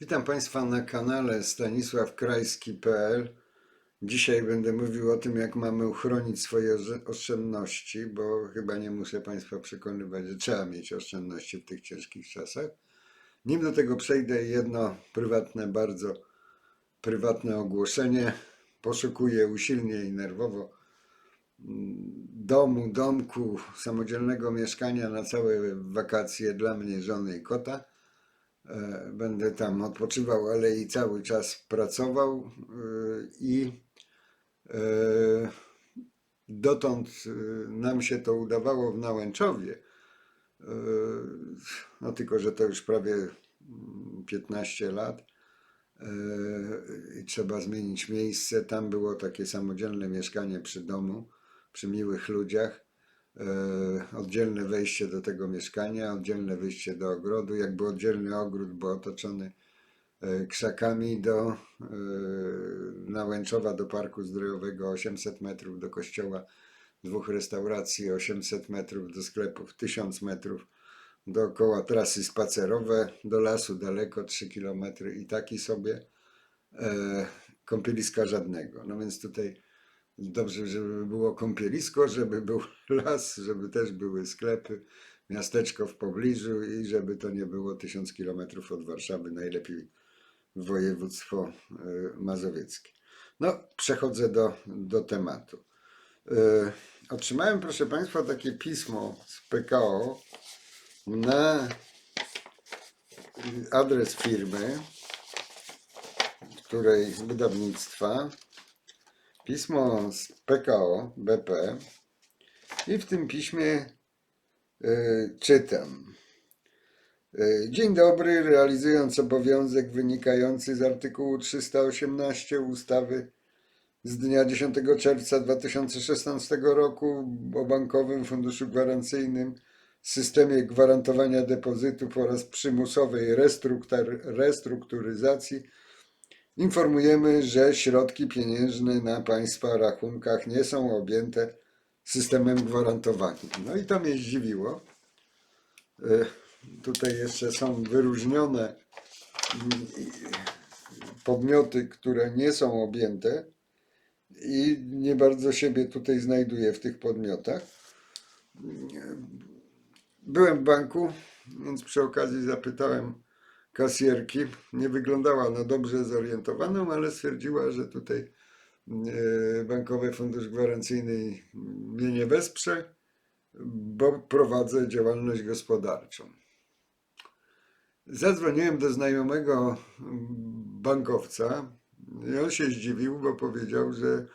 Witam Państwa na kanale stanisławkrajski.pl. Dzisiaj będę mówił o tym, jak mamy uchronić swoje oszczędności, bo chyba nie muszę Państwa przekonywać, że trzeba mieć oszczędności w tych ciężkich czasach. Nim do tego przejdę, jedno prywatne, bardzo prywatne ogłoszenie. Poszukuję usilnie i nerwowo mm, domu, domku, samodzielnego mieszkania na całe wakacje dla mnie, żony i kota. E, Będę tam odpoczywał, ale i cały czas pracował e, i e, dotąd nam się to udawało w Nałęczowie. No tylko, że to już prawie mm, 15 lat e, i trzeba zmienić miejsce. Tam było takie samodzielne mieszkanie przy domu, przy miłych ludziach oddzielne wejście do tego mieszkania, oddzielne wyjście do ogrodu, jakby oddzielny ogród był otoczony e, krzakami do e, Nałęczowa, do Parku Zdrojowego 800 metrów, do kościoła, dwóch restauracji 800 metrów, do sklepów 1000 metrów, dookoła trasy spacerowe, do lasu daleko 3 kilometry i taki sobie e, kąpieliska żadnego. No więc tutaj Dobrze, żeby było kąpielisko, żeby był las, żeby też były sklepy, miasteczko w pobliżu i żeby to nie było tysiąc kilometrów od Warszawy, najlepiej województwo e, mazowieckie. No, przechodzę do, do tematu. E, Otrzymałem, proszę Państwa, takie pismo z PKO na adres firmy, której wydawnictwa pismo z PKO BP i w tym piśmie y, czytam. Y, Dzień dobry, realizując obowiązek wynikający z artykułu 318 ustawy z dnia 10 czerwca 2016 roku o Bankowym Funduszu Gwarancyjnym, systemie gwarantowania depozytów oraz przymusowej restrukturyzacji Informujemy, że środki pieniężne na Państwa rachunkach nie są objęte systemem gwarantowania. No i to mnie zdziwiło. E, Tutaj jeszcze są wyróżnione i- podmioty, które nie są objęte i nie bardzo siebie tutaj znajduję w tych podmiotach. Byłem w banku, więc przy okazji zapytałem kasjerki. Nie wyglądała na dobrze zorientowaną, ale stwierdziła, że tutaj e, Bankowy Fundusz Gwarancyjny mnie nie wesprze, bo prowadzę działalność gospodarczą. Zadzwoniłem do znajomego bankowca i on się zdziwił, bo powiedział, że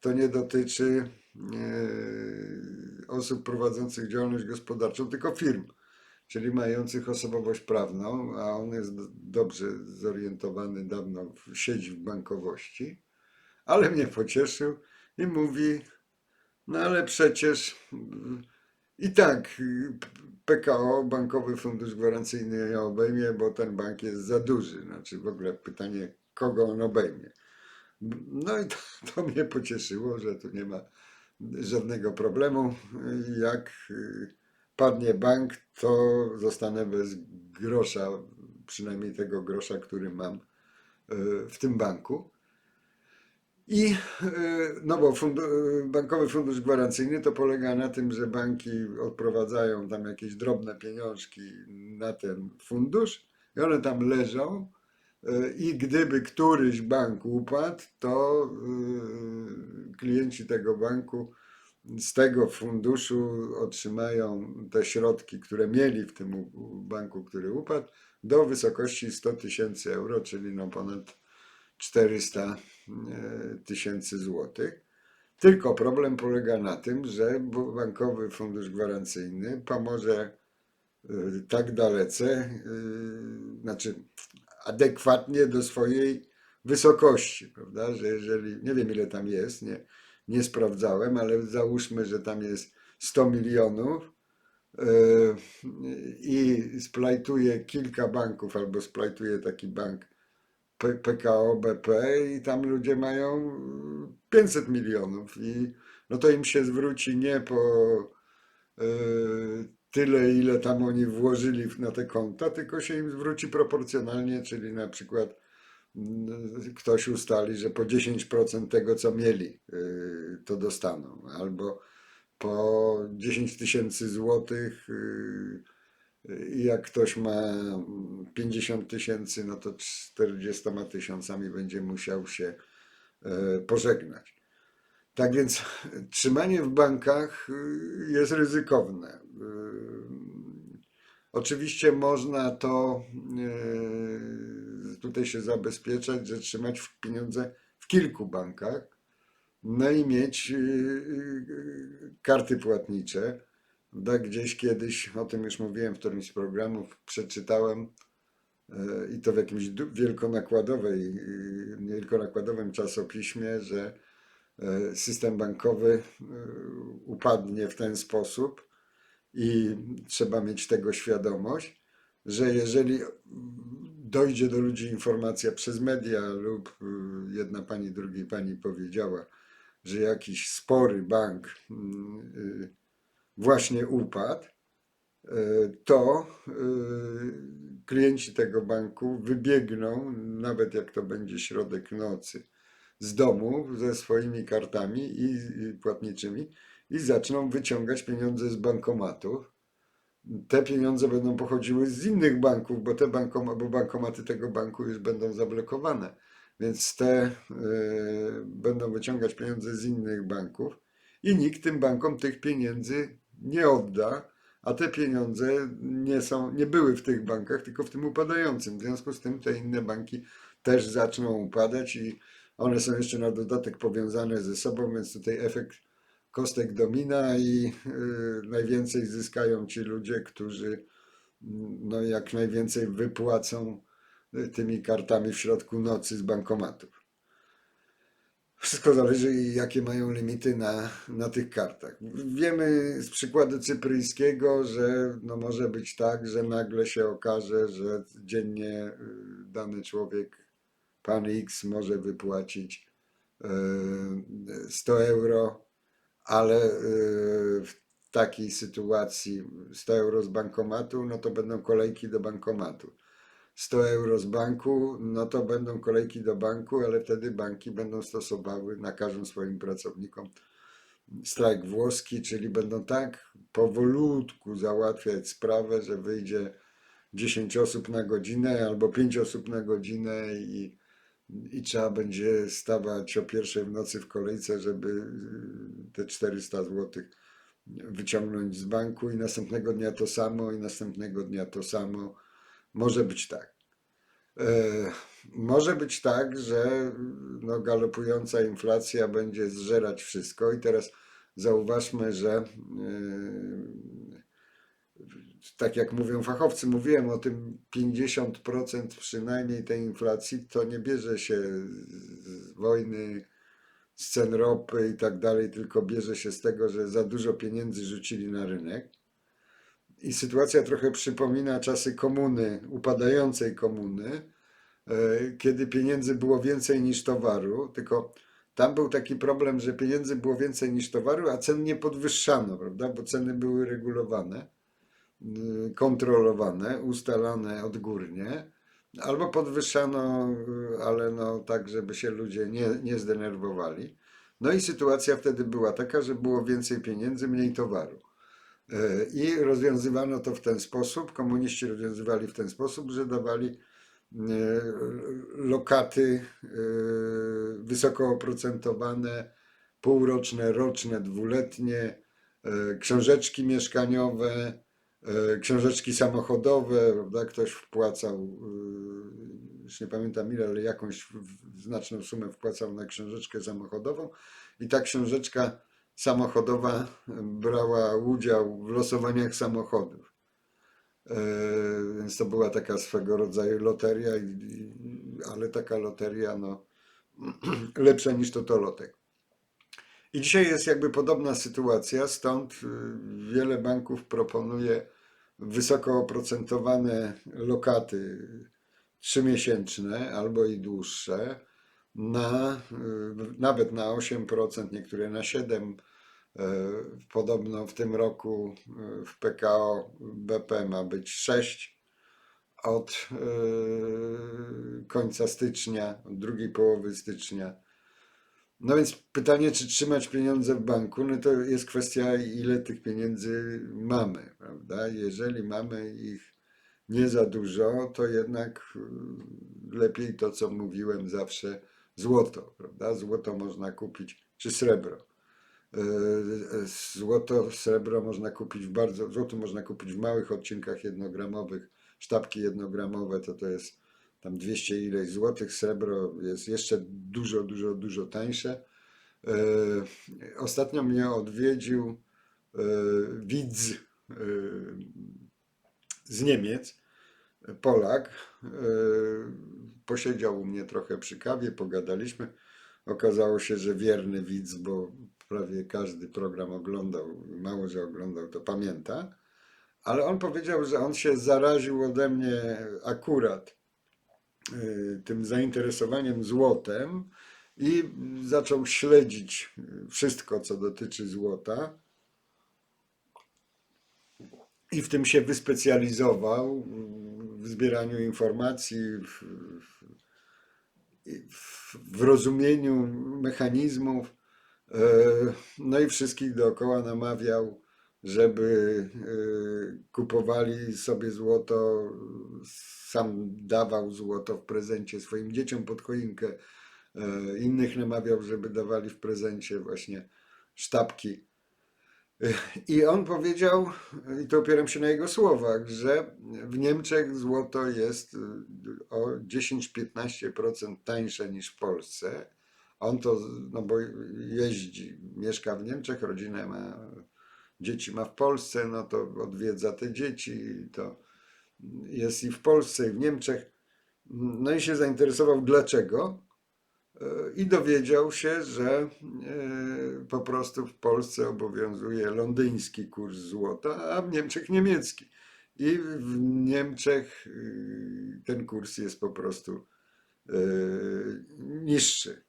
to nie dotyczy e, osób prowadzących działalność gospodarczą, tylko firm czyli mających osobowość prawną, a on jest dobrze zorientowany, dawno siedzi w bankowości, ale mnie pocieszył i mówi, no ale przecież mm, i tak PKO, Bankowy Fundusz Gwarancyjny nie obejmie, bo ten bank jest za duży. Znaczy w ogóle pytanie, kogo on obejmie. No i to, to mnie pocieszyło, że tu nie ma żadnego problemu. Jak y, padnie bank, to zostanę bez grosza, przynajmniej tego grosza, który mam y, w tym banku. I y, no bo y, bankowy fundusz gwarancyjny to polega na tym, że banki odprowadzają tam jakieś drobne pieniążki na ten fundusz i one tam leżą. I gdyby któryś bank upadł, to klienci tego banku z tego funduszu otrzymają te środki, które mieli w tym banku, który upadł, do wysokości 100 tysięcy euro, czyli no ponad 400 e, tysięcy złotych. Tylko problem polega na tym, że Bankowy Fundusz Gwarancyjny pomoże e, tak dalece, e, znaczy adekwatnie do swojej wysokości, prawda? Że jeżeli, nie wiem ile tam jest, nie, nie sprawdzałem, ale załóżmy, że tam jest 100 milionów e, i splajtuje kilka banków albo splajtuje taki bank PKO, BP i tam ludzie mają 500 milionów i no to im się zwróci nie po e, tyle, ile tam oni włożyli na te konta, tylko się im zwróci proporcjonalnie, czyli na przykład ktoś ustali, że po 10% tego, co mieli, y, to dostaną, albo po 10 tysięcy złotych, y, jak ktoś ma mm, 50 tysięcy, no to 40 tysiącami będzie musiał się e, pożegnać. Tak więc trzymanie w bankach y, jest ryzykowne. Oczywiście można to się zabezpieczać, że trzymać pieniądze w kilku bankach, no i mieć y, y, karty płatnicze. Tak, gdzieś kiedyś, o tym już mówiłem w którymś z programów, przeczytałem e, i to w jakimś wielkonakładowej, y, wielkonakładowym czasopiśmie, że e, system bankowy y, upadnie w ten sposób i trzeba mieć tego świadomość, że jeżeli dojdzie do ludzi informacja przez media lub y, jedna pani drugiej pani powiedziała, że jakiś spory bank mm, y, właśnie upadł, y, to klienci tego banku wybiegną, nawet jak to będzie środek nocy, z domu ze swoimi kartami i płatniczymi i zaczną wyciągać pieniądze z bankomatów. Te pieniądze będą pochodziły z innych banków, bo te bankoma, bo bankomaty tego banku już będą zablokowane. Więc te e, będą wyciągać pieniądze z innych banków i nikt tym bankom tych pieniędzy nie odda, a te pieniądze nie są, nie były w tych bankach, tylko w tym upadającym. W związku z tym te inne banki też zaczną upadać i one są jeszcze na dodatek powiązane ze sobą, więc tutaj efekt kostek domina i y, najwięcej zyskają ci ludzie, którzy mm, no, jak najwięcej wypłacą y, tymi kartami w środku nocy z bankomatów. Wszystko zależy, jakie mają limity na, na tych kartach. Wiemy z przykładu cypryjskiego, że no może być tak, że nagle się okaże, że dziennie y, dany człowiek, pan X, może wypłacić y, 100 euro, ale y, w takiej sytuacji 100 euro z bankomatu, no to będą kolejki do bankomatu. 100 euro z banku, no to będą kolejki do banku, ale wtedy banki będą stosowały, nakażą swoim pracownikom strajk włoski, czyli będą tak powolutku załatwiać sprawę, że wyjdzie 10 osób na godzinę albo 5 osób na godzinę i, i trzeba będzie stawać o pierwszej w nocy w kolejce, żeby y, te 400 zł wyciągnąć z banku i następnego dnia to samo i następnego dnia to samo. Może być tak. E, Może być tak, że no, galopująca inflacja będzie zżerać wszystko i teraz zauważmy, że e, tak jak mówią fachowcy, mówiłem o tym 50% przynajmniej tej inflacji, to nie bierze się z wojny, z cen ropy i tak dalej, tylko bierze się z tego, że za dużo pieniędzy rzucili na rynek. I sytuacja trochę przypomina czasy komuny, upadającej komuny, e, kiedy pieniędzy było więcej niż towaru, tylko tam był taki problem, że pieniędzy było więcej niż towaru, a cen nie podwyższano, prawda? Bo ceny były regulowane, kontrolowane, ustalane odgórnie, albo podwyższano, y, ale no tak, żeby się ludzie nie, nie zdenerwowali. No i sytuacja wtedy była taka, że było więcej pieniędzy, mniej towaru. E, I rozwiązywano to w ten sposób, komuniści rozwiązywali w ten sposób, że dawali lokaty wysoko oprocentowane, półroczne, roczne, dwuletnie, książeczki mieszkaniowe, książeczki samochodowe, prawda? Ktoś wpłacał, e, już nie pamiętam ile, ale jakąś znaczną sumę wpłacał na książeczkę samochodową i ta książeczka samochodowa brała udział w losowaniach samochodów. E, Więc to była taka swego rodzaju loteria, ale taka loteria no, lepsza niż totolotek. I dzisiaj jest jakby podobna sytuacja, stąd wiele banków proponuje wysoko oprocentowane lokaty trzymiesięczne albo i dłuższe, na, y, nawet na 8%, niektóre na 7%, E, Podobno w tym roku e, w PKO BP ma być 6 od końca stycznia, od drugiej połowy stycznia. No więc pytanie, czy trzymać pieniądze w banku, no to jest kwestia, ile tych pieniędzy mamy, prawda? Jeżeli mamy ich nie za dużo, to jednak y, lepiej to, co mówiłem zawsze, złoto, prawda? Złoto można kupić, czy srebro. Y, Złoto, srebro można kupić w bardzo, złoto można kupić w małych odcinkach jednogramowych, sztabki jednogramowe to to jest tam 200 ileś złotych, srebro jest jeszcze dużo, dużo, dużo tańsze. E, Ostatnio mnie odwiedził e, widz e, z Niemiec, Polak. Posiedział u mnie trochę przy kawie, pogadaliśmy. Okazało się, że wierny widz, bo prawie każdy program oglądał, mało że oglądał, to pamięta. Ale on powiedział, że on się zaraził ode mnie akurat tym zainteresowaniem złotem i zaczął śledzić y, wszystko, co dotyczy złota. I w tym się wyspecjalizował y, w zbieraniu informacji, w, w, w rozumieniu mechanizmów. No i wszystkich dookoła namawiał, żeby kupowali sobie złoto, sam dawał złoto w prezencie swoim dzieciom pod choinkę. E, Innych namawiał, żeby dawali w prezencie właśnie sztabki. I on powiedział, i to opieram się na jego słowach, że w Niemczech złoto jest y, o 10-15% tańsze niż w Polsce. On to, no bo jeździ, mieszka w Niemczech, rodzinę ma, dzieci ma w Polsce, no to odwiedza te dzieci, to jest i w Polsce, i w Niemczech. No i się zainteresował dlaczego. I dowiedział się, że e, po prostu w Polsce obowiązuje londyński kurs złota, a w Niemczech niemiecki. I w Niemczech y, ten kurs jest po prostu e, niższy.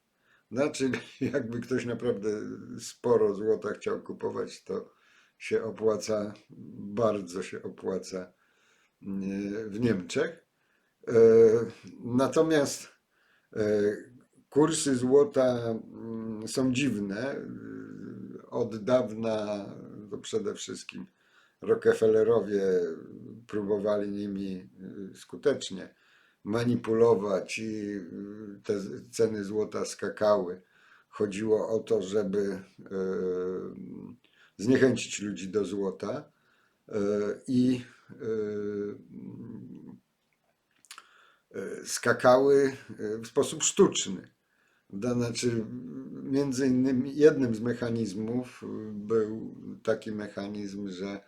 Znaczy, jakby ktoś naprawdę sporo złota chciał kupować, to się opłaca, bardzo się opłaca e, w Niemczech. E, Natomiast e, kursy złota mm, są dziwne. Y, Od dawna to przede wszystkim Rockefellerowie próbowali nimi skutecznie manipulować i te ceny złota skakały. Chodziło o to, żeby zniechęcić ludzi do złota i skakały y, w sposób sztuczny. Znaczy, między innymi jednym z mechanizmów był taki mechanizm, że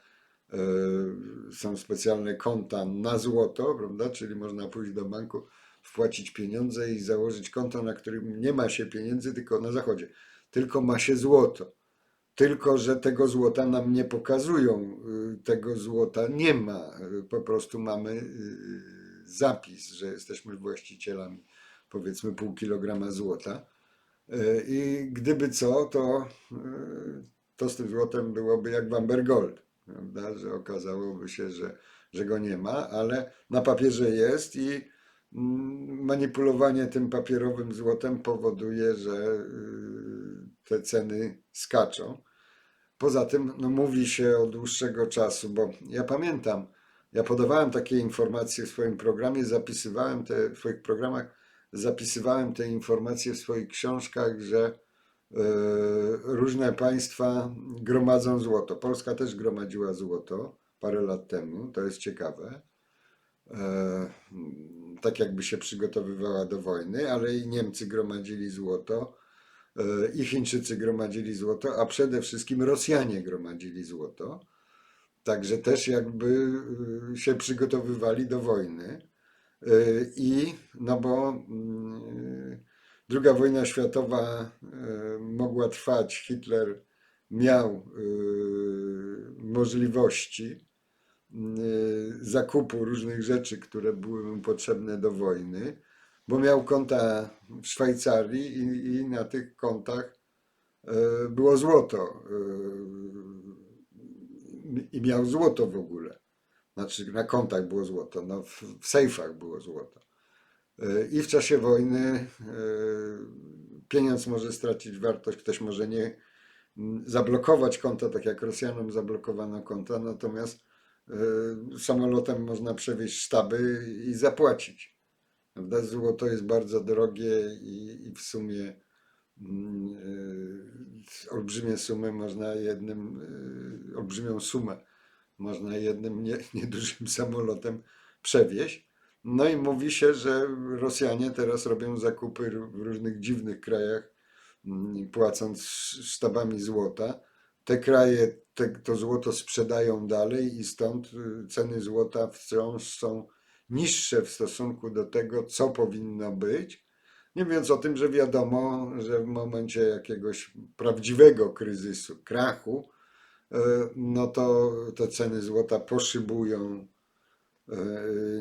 są specjalne konta na złoto, prawda? Czyli można pójść do banku, wpłacić pieniądze i założyć konto, na którym nie ma się pieniędzy, tylko na zachodzie, tylko ma się złoto. Tylko, że tego złota nam nie pokazują, y, tego złota nie ma. Y, Po prostu mamy y, zapis, że jesteśmy właścicielami powiedzmy pół kilograma złota. I gdyby co, to, to z tym złotem byłoby jak w Ambergold, prawda? Że okazałoby się, że, że go nie ma, ale na papierze jest i mm, manipulowanie tym papierowym złotem powoduje, że te ceny skaczą. Poza tym no, mówi się od dłuższego czasu, bo ja pamiętam, ja podawałem takie informacje w swoim programie, zapisywałem te w swoich programach, zapisywałem te informacje w swoich książkach, że e, różne państwa gromadzą złoto. Polska też gromadziła złoto parę lat temu, to jest ciekawe. E, tak jakby się przygotowywała do wojny, ale i Niemcy gromadzili złoto, i Chińczycy gromadzili złoto, a przede wszystkim Rosjanie gromadzili złoto. Także też jakby y, się przygotowywali do wojny. Y, I no bo mm, druga wojna światowa mogła trwać, Hitler miał możliwości y, zakupu różnych rzeczy, które były mu potrzebne do wojny, bo miał konta w Szwajcarii i, i na tych kontach e, było złoto e, i miał złoto w ogóle. Znaczy na kontach było złoto, no w, w sejfach było złoto. E, I w czasie wojny pieniądz może stracić wartość, ktoś może nie zablokować konta, tak jak Rosjanom zablokowano konta, natomiast samolotem można przewieźć sztaby i zapłacić. Prawda? Złoto jest bardzo drogie i, i w sumie e, olbrzymie sumy można jednym, e, olbrzymią sumę można jednym nie, niedużym samolotem przewieźć. No i mówi się, że Rosjanie teraz robią zakupy w różnych dziwnych krajach, mm, płacąc sztabami złota. Te kraje te, to złoto sprzedają dalej i stąd y, ceny złota wciąż są niższe w stosunku do tego, co powinno być. Nie mówiąc o tym, że wiadomo, że w momencie jakiegoś prawdziwego kryzysu, krachu, e, no to te ceny złota poszybują e,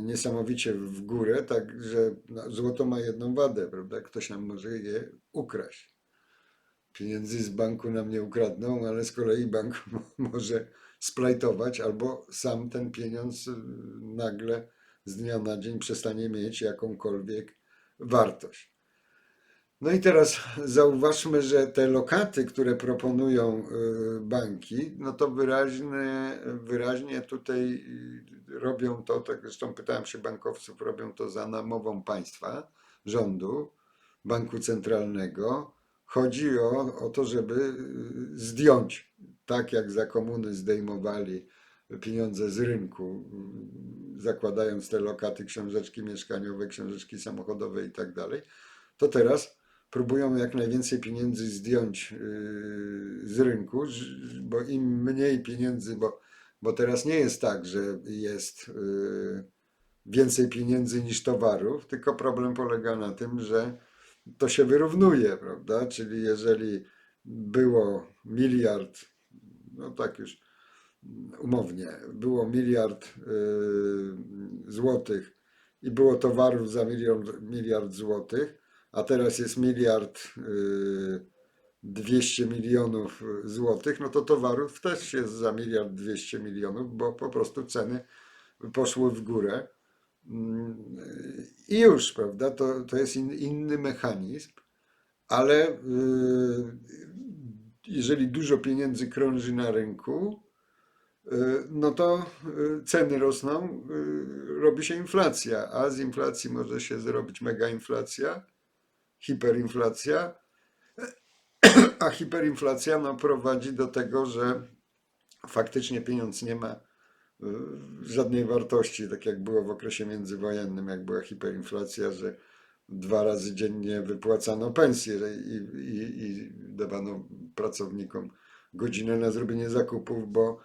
niesamowicie w górę, tak że no, złoto ma jedną wadę, prawda? Ktoś nam może je ukraść. Pieniędzy z banku nam nie ukradną, ale z kolei bank może splajtować albo sam ten pieniądz y, nagle z dnia na dzień przestanie mieć jakąkolwiek wartość. No i teraz zauważmy, że te lokaty, które proponują y, banki, no to wyraźnie, wyraźnie tutaj y, robią to, tak zresztą pytałem się bankowców, robią to za namową państwa, rządu, banku centralnego. Chodzi o, o to, żeby y, zdjąć, tak jak za komuny zdejmowali pieniądze z rynku, zakładając te lokaty, książeczki mieszkaniowe, książeczki samochodowe i tak dalej, to teraz próbują jak najwięcej pieniędzy zdjąć yy, z rynku, bo im mniej pieniędzy, bo, bo teraz nie jest tak, że jest yy, więcej pieniędzy niż towarów, tylko problem polega na tym, że to się wyrównuje, prawda? Czyli jeżeli było miliard, no tak już umownie, było miliard yy, złotych i było towarów za miliard, miliard złotych, a teraz jest miliard yy, 200 milionów złotych, no to towarów też jest za miliard 200 milionów, bo po prostu ceny poszły w górę. Mm, I już, prawda, to, to jest in, inny mechanizm, ale yy, jeżeli dużo pieniędzy krąży na rynku, no to yy, ceny rosną, yy, robi się inflacja, a z inflacji może się zrobić mega inflacja, hiperinflacja, a hiperinflacja no, prowadzi do tego, że faktycznie pieniądz nie ma żadnej wartości, tak jak było w okresie międzywojennym, jak była hiperinflacja, że dwa razy dziennie wypłacano pensje i, i, i dawano pracownikom godzinę na zrobienie zakupów, bo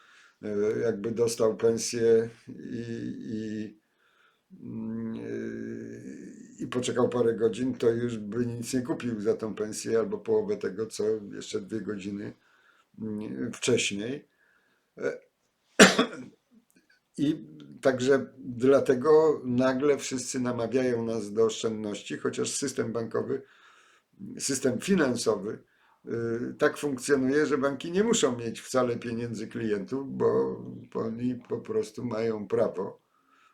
jakby dostał pensję i, i, mm, y, i poczekał parę godzin, to już by nic nie kupił za tą pensję albo połowę tego, co jeszcze dwie godziny mm, wcześniej. I także dlatego nagle wszyscy namawiają nas do oszczędności, chociaż system bankowy, system finansowy tak funkcjonuje, że banki nie muszą mieć wcale pieniędzy klientów, bo oni po prostu mają prawo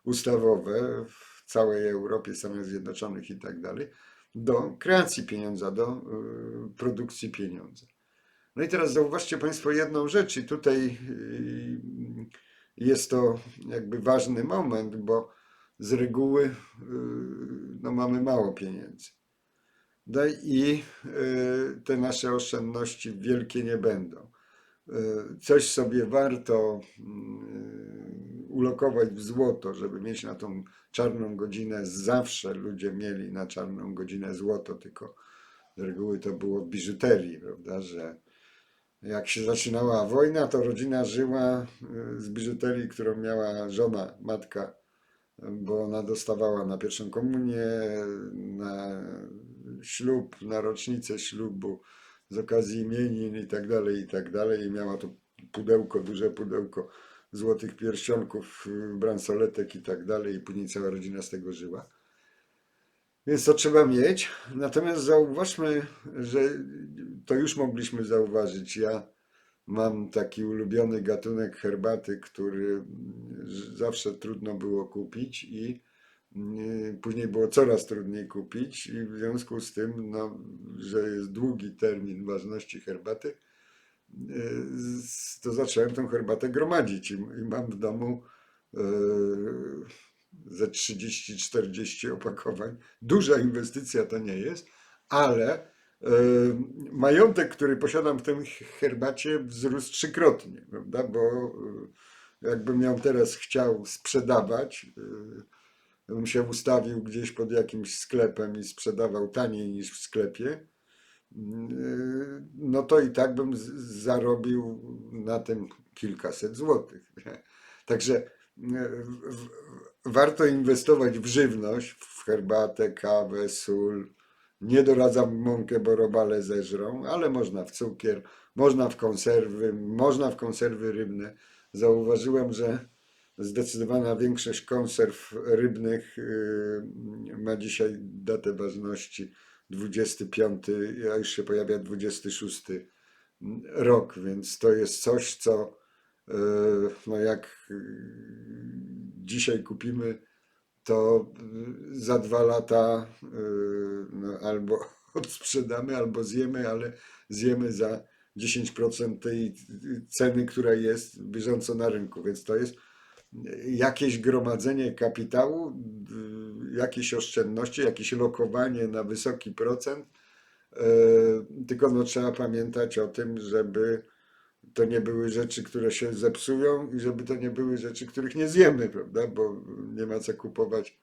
ustawowe w całej Europie, Stanach Zjednoczonych i tak dalej, do kreacji pieniądza, do y, produkcji pieniądza. No i teraz zauważcie Państwo jedną rzecz, i tutaj y, jest to jakby ważny moment, bo z reguły y, no, mamy mało pieniędzy. No i y, te nasze oszczędności wielkie nie będą. Y, Coś sobie warto y, ulokować w złoto, żeby mieć na tą czarną godzinę. Zawsze ludzie mieli na czarną godzinę złoto, tylko z reguły to było w biżuterii, prawda, że jak się zaczynała wojna, to rodzina żyła z biżuterii, którą miała żona, matka, bo ona dostawała na pierwszą komunię, na ślub, na rocznicę ślubu, z okazji imienin i tak dalej, i tak dalej. I miała to pudełko, duże pudełko złotych pierścionków, y, bransoletek i tak dalej. I później cała rodzina z tego żyła. Więc to trzeba mieć. Natomiast zauważmy, że to już mogliśmy zauważyć. Ja mam taki ulubiony gatunek herbaty, który mm, zawsze trudno było kupić i później było coraz trudniej kupić i w związku z tym, no, że jest długi termin ważności herbaty, y, to zacząłem tą herbatę gromadzić i, mam w domu y, ze 30-40 opakowań. Duża inwestycja to nie jest, ale y, majątek, który posiadam w tej herbacie wzrósł trzykrotnie, prawda? Bo jakbym ją teraz chciał sprzedawać, bym się ustawił gdzieś pod jakimś sklepem i sprzedawał taniej niż w sklepie, Yy, no to i tak bym zarobił na tym kilkaset złotych. Także w- warto inwestować w żywność, w herbatę, kawę, sól. Nie doradzam mąkę, bo robale zeżrą, ale można w cukier, można w konserwy, można w konserwy rybne. Zauważyłem, że zdecydowana większość konserw rybnych yy, ma dzisiaj datę ważności 25, a już się pojawia 26 rok, więc to jest coś, co e, no jak e, dzisiaj kupimy, to za dwa lata no albo odsprzedamy, albo zjemy, ale zjemy za 10% tej ceny, która jest bieżąco na rynku, więc to jest jakieś gromadzenie kapitału, y, jakieś oszczędności, jakieś lokowanie na wysoki procent. E, Tylko no, trzeba pamiętać o tym, żeby to nie były rzeczy, które się zepsują i żeby to nie były rzeczy, których nie zjemy, prawda? Bo nie ma co kupować.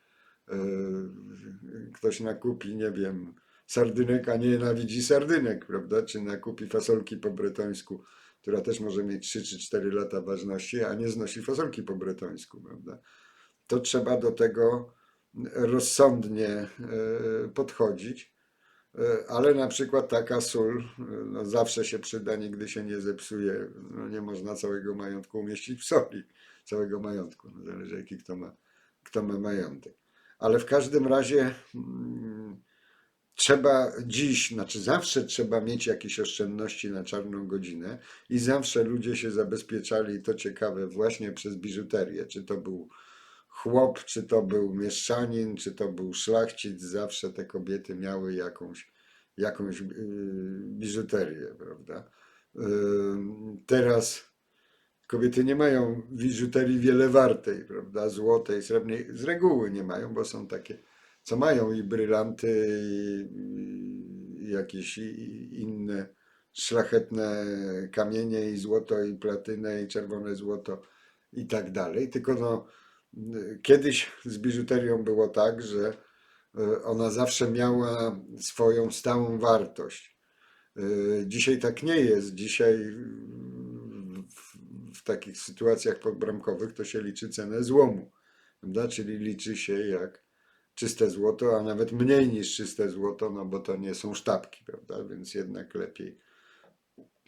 E, Ktoś nakupi, nie wiem, sardynek, a nie nienawidzi sardynek, prawda? Czy nakupi fasolki po bretońsku, która też może mieć 3 czy 4 lata ważności, a nie znosi fasolki po bretońsku, prawda? To trzeba do tego rozsądnie e, podchodzić. E, Ale na przykład taka sól e, no zawsze się przyda, nigdy się nie zepsuje. No nie można całego majątku umieścić w soli, całego majątku. No zależy jaki kto ma, kto ma majątek. Ale w każdym razie mm, trzeba dziś, znaczy zawsze trzeba mieć jakieś oszczędności na czarną godzinę i zawsze ludzie się zabezpieczali, to ciekawe, właśnie przez biżuterię. Czy to był chłop, czy to był mieszczanin, czy to był szlachcic, zawsze te kobiety miały jakąś, jakąś yy, biżuterię, prawda? Yy, Teraz kobiety nie mają biżuterii wiele wartej, prawda? Złotej, srebrnej, z reguły nie mają, bo są takie, co mają i brylanty, i, jakieś inne szlachetne kamienie, i złoto, i platynę, i czerwone złoto, i tak dalej. Tylko no, Kiedyś z biżuterią było tak, że e, ona zawsze miała swoją stałą wartość. E, Dzisiaj tak nie jest. Dzisiaj w takich sytuacjach podbramkowych to się liczy cenę złomu, prawda? Czyli liczy się jak czyste złoto, a nawet mniej niż czyste złoto, no bo to nie są sztabki, prawda? Więc jednak lepiej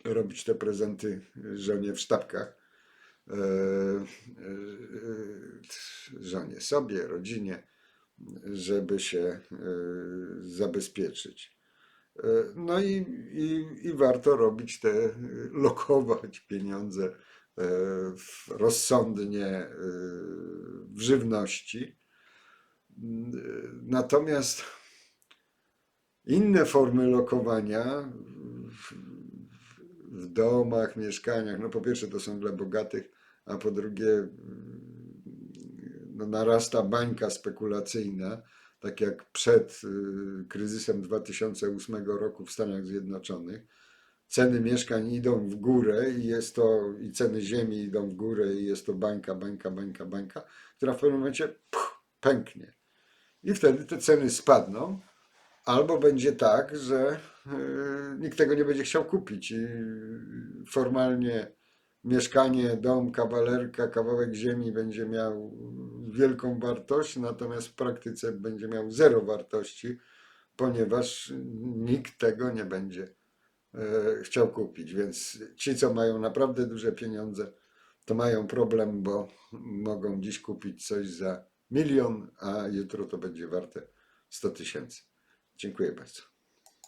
robić te prezenty żonie w sztabkach e, e, żonie sobie, rodzinie, żeby się e, zabezpieczyć. E, No i, i, i warto robić te, e, lokować pieniądze e, rozsądnie e, w żywności. Natomiast inne formy lokowania w, domach, mieszkaniach, no po pierwsze to są dla bogatych, a po drugie no narasta bańka spekulacyjna, tak jak przed y, kryzysem 2008 roku w Stanach Zjednoczonych. Ceny mieszkań idą w górę i jest to, i ceny ziemi idą w górę i jest to bańka, bańka, bańka, bańka, która w pewnym momencie puch, pęknie. I wtedy te ceny spadną, Albo będzie tak, że e, nikt tego nie będzie chciał kupić i formalnie mieszkanie, dom, kawalerka, kawałek ziemi będzie miał wielką wartość, natomiast w praktyce będzie miał zero wartości, ponieważ nikt tego nie będzie e, chciał kupić. Więc ci, co mają naprawdę duże pieniądze, to mają problem, bo mogą dziś kupić coś za milion, a jutro to będzie warte 100 tysięcy. Dziękuję bardzo.